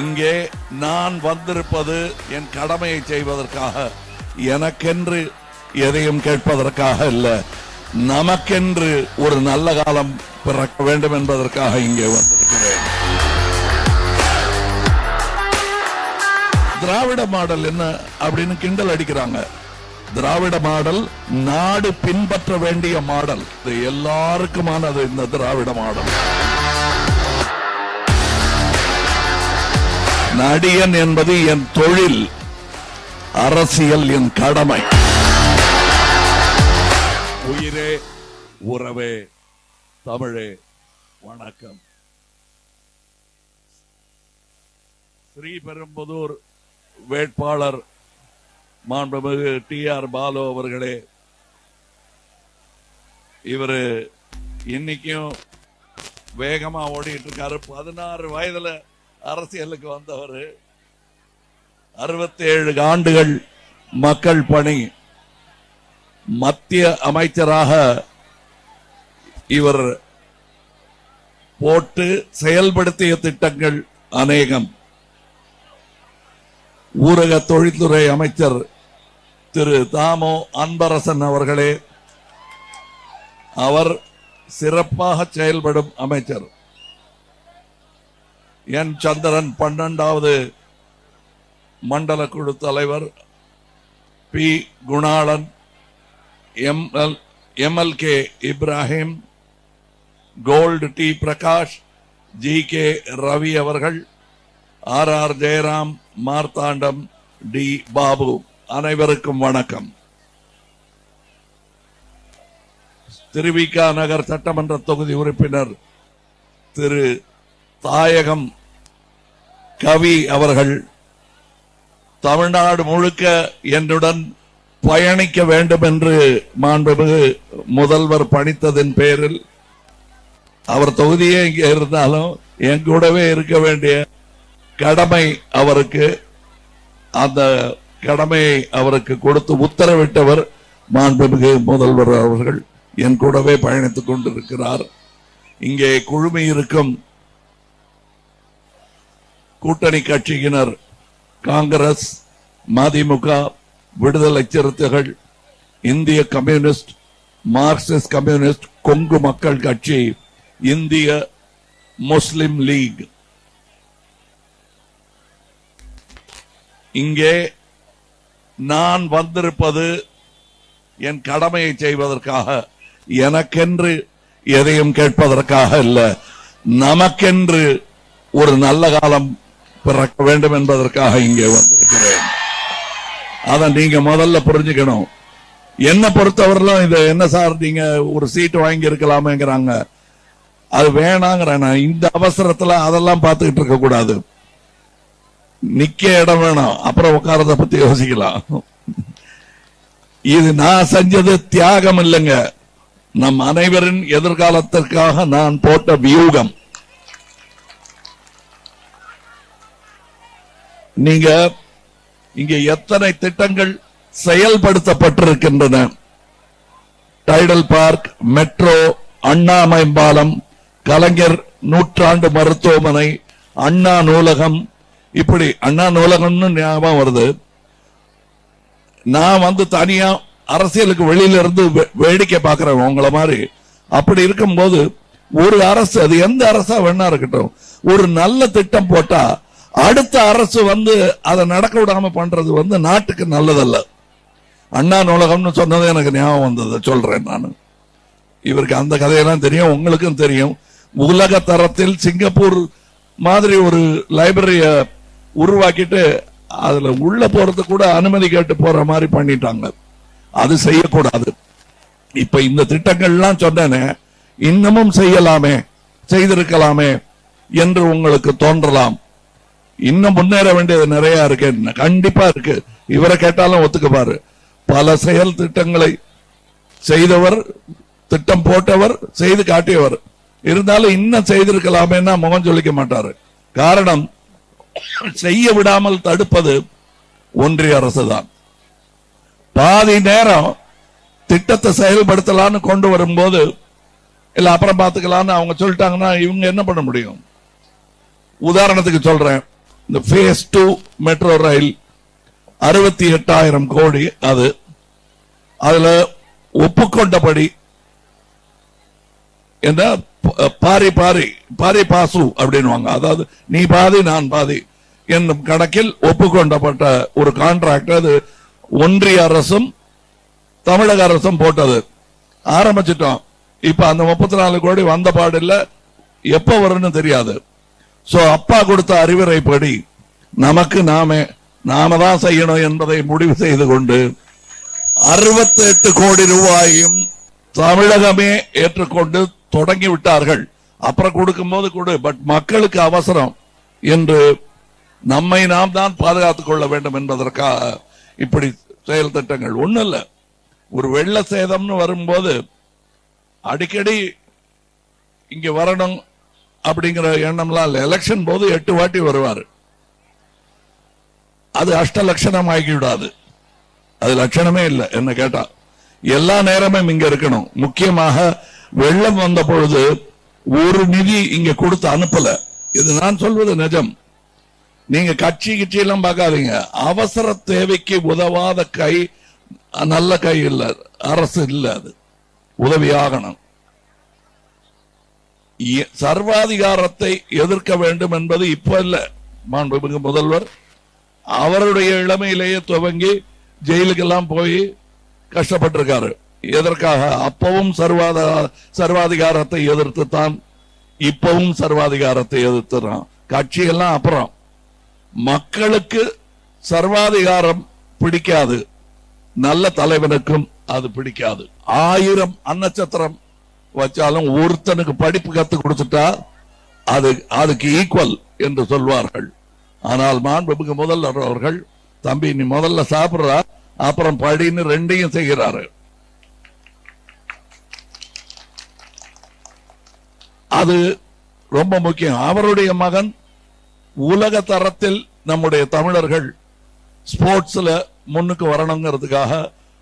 இங்கே நான் வந்திருப்பது என் கடமையை செய்வதற்காக. எனக்கென்று எதையும் கேட்பதற்காக இல்ல. நமக்கென்று ஒரு நல்ல காலம் பிறக்க வேண்டும் என்பதற்காக இங்கே வந்திருக்கிறேன். திராவிட மாடல் என்ன அப்படின்னு கிண்டல் அடிக்கிறாங்க. திராவிட மாடல் நாடு பின்பற்ற வேண்டிய மாடல். இது எல்லாருக்குமானது இந்த திராவிட மாடல். நடிகன் என்பது என் தொழில் அரசியல் என் கடமை. உயிரே உறவே தமிழே வணக்கம். ஸ்ரீபெரும்புதூர் வேட்பாளர் மாண்புமிகு டி ஆர் பாலு அவர்களே இவரு இன்னைக்கும் வேகமா ஓடிட்டு இருக்காரு. பதினாறு வயதுல அரசியலுக்கு வந்தவர். அறுபத்தி ஏழு ஆண்டுகள் மக்கள் பணி. மத்திய அமைச்சராக இவர் போட்டு செயல்படுத்திய திட்டங்கள் அநேகம். ஊரக தொழில்துறை அமைச்சர் திரு தாமோ அன்பரசன் அவர்களே அவர் சிறப்பாக செயல்படும் அமைச்சர். என் சந்திரன் பன்னெண்டாவது மண்டல குழு தலைவர் பி. குணாளன் எம்எல் எம்எல்கே Ibrahim gold T. Prakash G. K. Ravi அவர்கள் R. R. Jayaram Marthandam T. Babu. அனைவருக்கும் வணக்கம். திருவிகா நகர் சட்டமன்ற தொகுதி உறுப்பினர் திரு. தாயகம் கவி அவர்கள் தமிழ்நாடு முழுக்க என்னுடன் பயணிக்க வேண்டும் என்று மாண்புமிகு முதல்வர் பணித்ததின் பேரில் அவர் தொகுதியே இங்கே இருந்தாலும் என் கூடவே இருக்க வேண்டிய கடமை அவருக்கு. அந்த கடமையை அவருக்கு கொடுத்து உத்தரவிட்டவர் மாண்புமிகு முதல்வர் அவர்கள். என் கூடவே பயணித்துக் கொண்டிருக்கிறார். இங்கே குழுமி இருக்கும் கூட்டணி கட்சியினர் காங்கிரஸ் மதிமுக விடுதலை சிறுத்தைகள் இந்திய கம்யூனிஸ்ட் மார்க்சிஸ்ட் கம்யூனிஸ்ட் கொங்கு மக்கள் கட்சி இந்திய முஸ்லிம் லீக். இங்கே நான் வந்திருப்பது என் கடமையை செய்வதற்காக எனக்கென்று எதையும் கேட்பதற்காக இல்ல. நமக்கென்று ஒரு நல்ல காலம் பிறக்க வேண்டும் என்பதற்காக இங்கே வந்திருக்கிறேன். அதை நீங்க முதல்ல புரிஞ்சுக்கணும். என்ன பொறுத்தவரையிலும் இது என்ன சார் நீங்க ஒரு சீட் வாங்கி இருக்கலாமேங்கிறாங்க அது வேணாங்கிறேன் இந்த அவசரத்துல அதெல்லாம் பார்த்துக்கிட்டு இருக்க கூடாது. நிக்க இடம் வேணும். அப்புறம் உட்காரத பத்தி யோசிக்கலாம். இது நான் செஞ்சது தியாகம் இல்லைங்க. நம் அனைவரின் எதிர்காலத்திற்காக நான் போட்ட வியூகம். நீங்க இங்க எத்தனை திட்டங்கள் செயல்படுத்தப்பட்டிருக்கின்றன? டைடல் பார்க் மெட்ரோ அண்ணா மேம்பாலம் கலைஞர் நூற்றாண்டு மருத்துவமனை அண்ணா நூலகம். இப்படி அண்ணா நூலகம்னு ஞாபகம் வருது. நான் வந்து தனியா அரசியலுக்கு வெளியில இருந்து வே- வேடிக்கை பார்க்கிறேன் உங்களை மாதிரி. அப்படி இருக்கும்போது ஒரு அரசு அது எந்த அரசா வேணா இருக்கட்டும் ஒரு நல்ல திட்டம் போட்டா அடுத்த அரசு வந்து அதை நடக்க விடாம பண்றது வந்து நாட்டுக்கு நல்லதல்ல. அண்ணா நூலகம்னு சொன்னது எனக்கு ஞாபகம் வந்தது. சொல்றேன் நான். இவருக்கு அந்த கதையெல்லாம் தெரியும் உங்களுக்கும் தெரியும். உலக தரத்தில் சிங்கப்பூர் மாதிரி ஒரு லைப்ரரிய உருவாக்கிட்டு அதுல உள்ள போறது கூட அனுமதி கேட்டு போற மாதிரி பண்ணிட்டாங்க. அது செய்யக்கூடாது. இப்ப இந்த திட்டங்கள்லாம் சொன்னேனே இன்னமும் செய்யலாமே செய்திருக்கலாமே என்று உங்களுக்கு தோன்றலாம். இன்னும் முன்னேற வேண்டியது நிறைய இருக்கு. கண்டிப்பா இருக்கு. இவரை கேட்டாலும் ஒத்துக்குவாரு பல செயல் திட்டங்களை செய்தவர் திட்டம் போட்டவர் செய்து காட்டியவர். இருந்தாலும் இன்னும் செய்திருக்கலாமேன்னா முகம் சொல்லிக்க மாட்டாரு. காரணம் செய்ய விடாமல் தடுப்பது ஒன்றிய அரசுதான். பாதி நேரம் திட்டத்தை செயல்படுத்தலான்னு கொண்டு வரும்போது இல்ல அப்புறம் பாத்துக்கலாம்னு அவங்க சொல்லிட்டாங்கன்னா இவங்க என்ன பண்ண முடியும்? உதாரணத்துக்கு சொல்றேன். இந்த ஃபேஸ் டூ மெட்ரோ ரயில் அறுபத்தி எட்டாயிரம் கோடி அது. அதுல ஒப்புக்கொண்டபடி என்ன பாரி பாரி பாரி பாசு அப்படின்னுவாங்க. அதாவது நீ பாதி நான் பாதி என்னும் கணக்கில் ஒப்புக்கொண்டப்பட்ட ஒரு கான்ட்ராக்ட் அது ஒன்றிய அரசும் தமிழக அரசும் போட்டது. ஆரம்பிச்சிட்டோம். இப்ப அந்த முப்பத்தி நாலு கோடி வந்த பாடில்ல. எப்ப வரும்னு தெரியாது. சோ அப்பா கொடுத்த அறிவுரைப்படி நமக்கு நாமே நாம தான் செய்யணும் என்பதை முடிவு செய்து கொண்டு 68 கோடி ரூபாயும் தமிழகமே ஏற்றுக்கொண்டு தொடங்கி விட்டார்கள் அப்புறம் கொடுக்கும்போது கொடு பட் மக்களுக்கு அவசரம் என்று நம்மை நாம் தான் பாதுகாத்துக் கொள்ள வேண்டும் என்பதற்காக இப்படி செயல் திட்டங்கள். ஒன்றும் இல்ல ஒரு வெள்ள சேதம்னு வரும்போது அடிக்கடி இங்க வரணும் அப்படிங்கிற எண்ணம்லாம் இல்லை. எலெக்ஷன் போது எட்டு வாட்டி வருவாரு. அது அஷ்ட லட்சணம் ஆகிவிடாது. அது லட்சணமே இல்லை என்ன கேட்டா. எல்லா நேரமும் இங்க இருக்கணும். முக்கியமாக வெள்ளம் வந்த பொழுது ஒரு நிதி இங்க கொடுத்து அனுப்பல. இது நான் சொல்வது நிஜம். நீங்க கட்சி கிட்சி எல்லாம் பார்க்காதீங்க. அவசர தேவைக்கு உதவாத கை நல்ல கை இல்ல. அரசு இல்ல அது. உதவியாகணும். சர்வாதிகாரத்தை எதிர்க்க வேண்டும் என்பது இப்ப இல்ல. மாண்புமிகு முதல்வர் அவருடைய இளமையிலேயே துவங்கி ஜெயிலுக்கெல்லாம் போய் கஷ்டப்பட்டிருக்காரு. எதற்காக? அப்பவும் சர்வாத சர்வாதிகாரத்தை எதிர்த்து தான் இப்பவும் சர்வாதிகாரத்தை எதிர்த்துறான். கட்சியெல்லாம் அப்புறம். மக்களுக்கு சர்வாதிகாரம் பிடிக்காது. நல்ல தலைவனுக்கும் அது பிடிக்காது. ஆயிரம் அன்னச்சத்திரம் வச்சாலும் ஒருத்தனுக்கு படிப்பு கத்து கொடுத்துட்டா அது அதுக்கு ஈக்குவல் என்று சொல்வார்கள். ஆனால் மாண்புமிகு முதல்வர் அவர்கள் தம்பி நீ முதல்ல சாப்பிடுறா அப்புறம் படின்னு ரெண்டையும் செய்கிறாரு. அது ரொம்ப முக்கியம். அவருடைய மகன் உலக தரத்தில் நம்முடைய தமிழர்கள் ஸ்போர்ட்ஸ்ல முன்னுக்கு வரணுங்கிறதுக்காக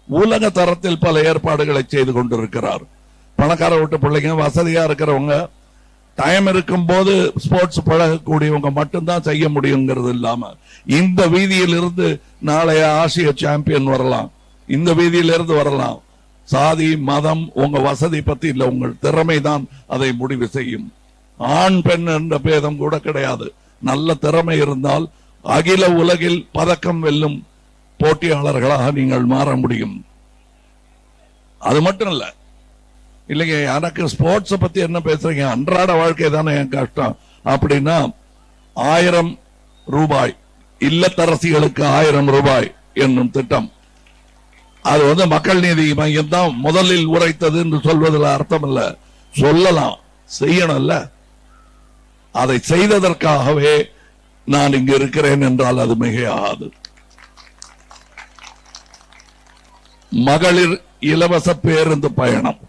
உலக தரத்தில் பல ஏற்பாடுகளை செய்து கொண்டிருக்கிறார். பணக்கார வீட்டு பிள்ளைங்க வசதியா இருக்கிறவங்க டைம் இருக்கும் போது ஸ்போர்ட்ஸ் பழகக்கூடியவங்க மட்டும்தான் செய்ய முடியுங்கிறது இல்லாம இந்த வீதியிலிருந்து நாளைய ஆசிய சாம்பியன் வரலாம். இந்த வீதியில இருந்து வரலாம். சாதி மதம் உங்க வசதி பத்தி இல்ல உங்கள் திறமை தான் அதை முடிவு செய்யும். ஆண் பெண் என்ற பேதம் கூட கிடையாது. நல்ல திறமை இருந்தால் அகில உலகில் பதக்கம் வெல்லும் போட்டியாளர்களாக நீங்கள் மாற முடியும். அது மட்டும் இல்ல இல்லைங்க எனக்கு ஸ்போர்ட்ஸை பத்தி என்ன பேசுறீங்க? அன்றாட வாழ்க்கை தானே என் கஷ்டம். அப்படின்னா ஆயிரம் ரூபாய் இல்லத்தரசிகளுக்கு ஆயிரம் ரூபாய் என்னும் திட்டம். அது வந்து மக்கள் நீதி மையம் தான் முதலில் உரைத்தது என்று சொல்வதில் அர்த்தம் இல்ல சொல்லலாம் செய்யணும்ல. அதை செய்ததற்காகவே நான் இங்கு இருக்கிறேன் என்றால் அது மிகையாகாது. மகளிர் இலவச பேருந்து பயணம்.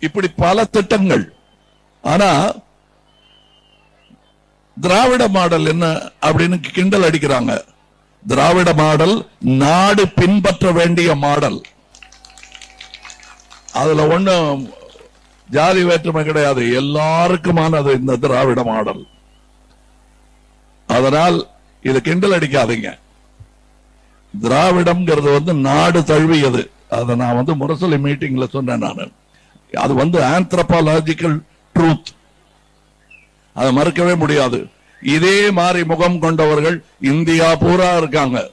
இப்படி பல திட்டங்கள். ஆனா திராவிட மாடல் என்ன அப்படின்னு கிண்டல் அடிக்கிறாங்க. திராவிட மாடல் நாடு பின்பற்ற வேண்டிய மாடல். அதுல ஒண்ணும் ஜாதி வேற்றுமை கிடையாது. எல்லாருக்குமானது இந்த திராவிட மாடல். அதனால் இது கிண்டல் அடிக்காதீங்க. திராவிடம்ங்கிறது வந்து நாடு தழுவியது. அதை நான் வந்து முரசொலி மீட்டிங்ல சொன்னேன் நான். அது வந்து ஆந்த்ரபாலஜிக்கல் ட்ரூத் அதை மறுக்கவே முடியாது. இதே மாதிரி முகம் கொண்டவர்கள் இந்தியா பூரா இருக்காங்க.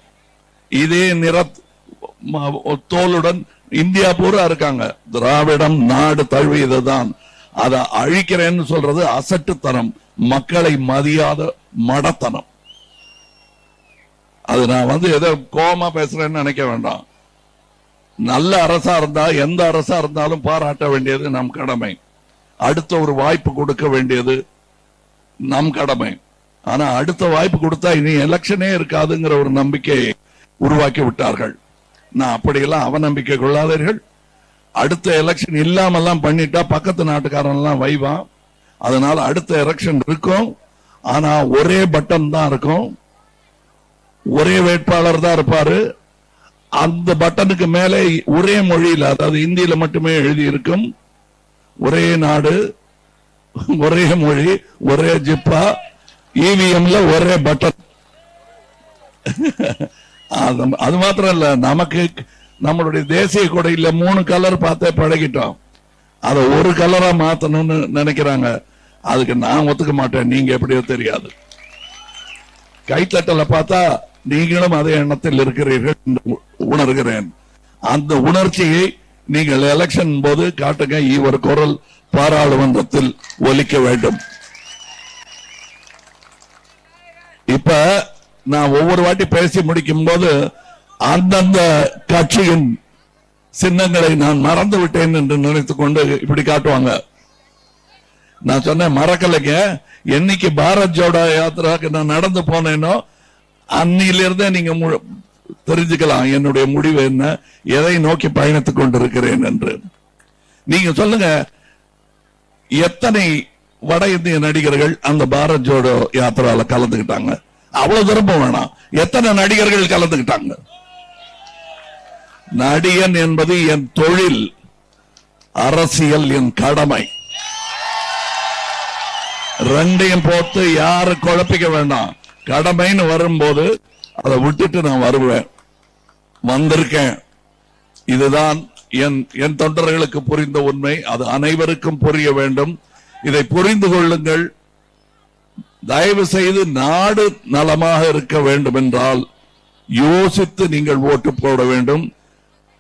இதே நிற தோலுடன் இந்தியா பூரா இருக்காங்க. திராவிடம் நாடு தழுவியதுதான் அதை அழிக்கிறேன்னு சொல்றது அசட்டுத்தனம். மக்களை மதியாத மடத்தனம். அது நான் வந்து ஏதோ கோமா பேசுறேன்னு நினைக்க வேண்டாம். நல்ல அரசா இருந்தா எந்த அரசா இருந்தாலும் பாராட்ட வேண்டியது நம் கடமை. அடுத்த ஒரு வாய்ப்பு கொடுக்க வேண்டியது நம் கடமை. ஆனா அடுத்த வாய்ப்பு கொடுத்தா இனி எலெக்ஷனே இருக்காதுங்கிற ஒரு நம்பிக்கையை உருவாக்கி விட்டார்கள். நான் அப்படியெல்லாம் அவநம்பிக்கை கொள்ளாதீர்கள் அடுத்த எலெக்ஷன் இல்லாமல்லாம் பண்ணிட்டா பக்கத்து நாட்டுக்காரன் எல்லாம் வைவான் அதனால அடுத்த எலெக்ஷன் இருக்கும். ஆனா ஒரே பட்டன் தான் இருக்கும். ஒரே வேட்பாளர் தான் இருப்பாரு. அந்த பட்டனுக்கு மேலே ஒரே மொழியில அதாவது இந்தியில மட்டுமே எழுதி இருக்கும் ஒரே நாடு ஒரே மொழி ஒரே ஜிப்பா இவிஎம்ல ஒரே பட்டன். அது அது மாத்திரம் இல்ல நமக்கு நம்மளுடைய தேசிய கொடையில மூணு கலர் பார்த்தே பழகிட்டோம். அதை ஒரு கலரா மாத்தணும்னு நினைக்கிறாங்க. அதுக்கு நான் ஒத்துக்க மாட்டேன். நீங்க எப்படியோ தெரியாது. கைத்தட்டல பார்த்தா நீங்களும் அதே எண்ணத்தில் இருக்கிறீர்கள் என்று உணர்கிறேன். அந்த உணர்ச்சியை நீங்கள் எலெக்ஷன் போது காட்டுங்க. இவர் குரல் பாராளுமன்றத்தில் ஒலிக்க வேண்டும். இப்ப நான் ஒவ்வொரு வாட்டி பேசி முடிக்கும் போது அந்தந்த கட்சியின் சின்னங்களை நான் மறந்து விட்டேன் என்று நினைத்துக் கொண்டு இப்படி காட்டுவாங்க. நான் சொன்னேன் மறக்கலைங்க. என்னைக்கு பாரத் ஜோடா யாத்திராக்கு நான் நடந்து போனேனோ அன்னிலிருந்தே நீங்க மு- தெரிஞ்சுக்கலாம் என்னுடைய முடிவு என்ன எதை நோக்கி பயணித்துக் கொண்டிருக்கிறேன் என்று. நீங்க சொல்லுங்க எத்தனை வட இந்திய நடிகர்கள் அந்த பாரத் ஜோடோ யாத்திரால கலந்துக்கிட்டாங்க அவ்வளவு தூரம் வேணாம். எத்தனை நடிகர்கள் கலந்துகிட்டாங்க? நடிகன் என்பது என் தொழில் அரசியல் என் கடமை. ரெண்டையும் போட்டு யாரு குழப்பிக்க வேண்டாம். கடமைன்னு வரும்போது அதை விட்டுட்டு நான் வருவேன். வந்திருக்கேன். இதுதான் என் என் தொண்டர்களுக்கு புரிந்த உண்மை. அது அனைவருக்கும் புரிய வேண்டும். இதை புரிந்து கொள்ளுங்கள். தயவு செய்து நாடு நலமாக இருக்க வேண்டும் என்றால் யோசித்து நீங்கள் ஓட்டு போட வேண்டும்.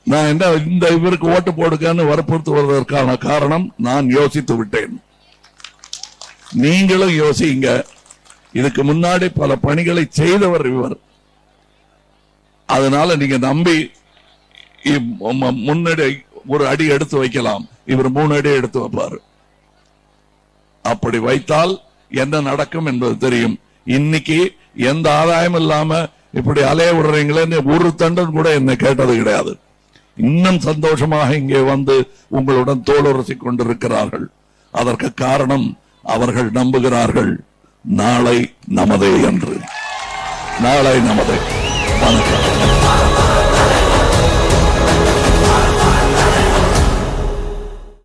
நான் என்ன இந்த இவருக்கு ஓட்டு போடுங்கன்னு வற்புறுத்துவதற்கான காரணம் நான் யோசித்து விட்டேன். நீங்களும் யோசிங்க. இதுக்கு முன்னாடி பல பணிகளை செய்தவர் இவர். அதனால நீங்க நம்பி முன்னடி ஒரு அடி எடுத்து வைக்கலாம். இவர் மூணு அடி எடுத்து வைப்பாரு. அப்படி வைத்தால் என்ன நடக்கும் என்பது தெரியும். இன்னைக்கு எந்த ஆதாயம் இல்லாம இப்படி அலைய விடுறீங்களேன்னு ஒரு தண்டன் கூட என்ன கேட்டது கிடையாது. இன்னும் சந்தோஷமாக இங்கே வந்து உங்களுடன் தோளுரசி கொண்டிருக்கிறார்கள். அதற்கு காரணம் அவர்கள் நம்புகிறார்கள். நாளை நமதே என்று. நாளை நமதே. வணக்கம்.